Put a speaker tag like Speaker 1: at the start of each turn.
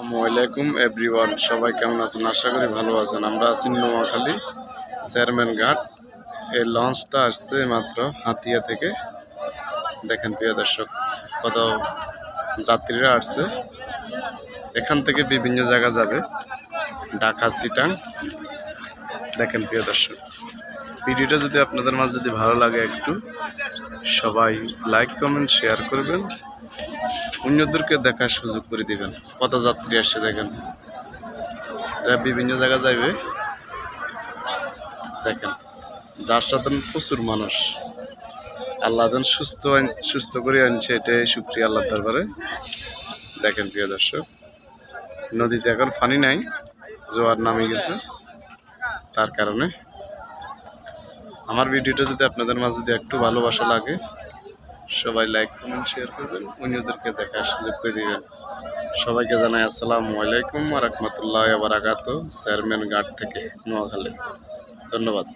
Speaker 1: আসসালামাইকুম এভরিওয়ান সবাই কেমন আছেন? আশা করি ভালো আছেন। আমরা আছি নোয়াখালী চেয়ারম্যান ঘাট এই লঞ্চটা আসছে মাত্র হাতিয়া থেকে। দেখেন, প্রিয় দর্শক কত যাত্রীরা আসছে। এখান থেকে বিভিন্ন জায়গা যাবে। ঢাকা সিটাং দেখেন, প্রিয় দর্শক, ভিডিওটা যদি আপনাদের মাঝে যদি ভালো লাগে একটু, সবাই লাইক কমেন্ট শেয়ার করবেন। অন্যদেরকে দেখার সুযোগ করে দেবেন। কত যাত্রী আসছে দেখেন। এরা বিভিন্ন জায়গা যাইবে। দেখেন, যার সাথে প্রচুর মানুষ। আল্লাহ সুস্থ সুস্থ করে আনছে এটাই সুক্রিয়া আল্লাহ দরবারে। দেখেন, প্রিয় দর্শক, নদীতে এখন পানি নাই, জোয়ার নামে গেছে। তার কারণে আমার ভিডিওটা যদি আপনাদের মাঝে যদি একটু ভালোবাসা লাগে সবাই লাইক কমেন্ট শেয়ার করবেন। অন্যদেরকে দেখার সুযোগ করে দিবেন। সবাইকে জানাই আসসালামু আলাইকুম রহমতুল্লাহ বারাকাত চেয়ারম্যান গার্ড থেকে নোয়াখালী। ধন্যবাদ।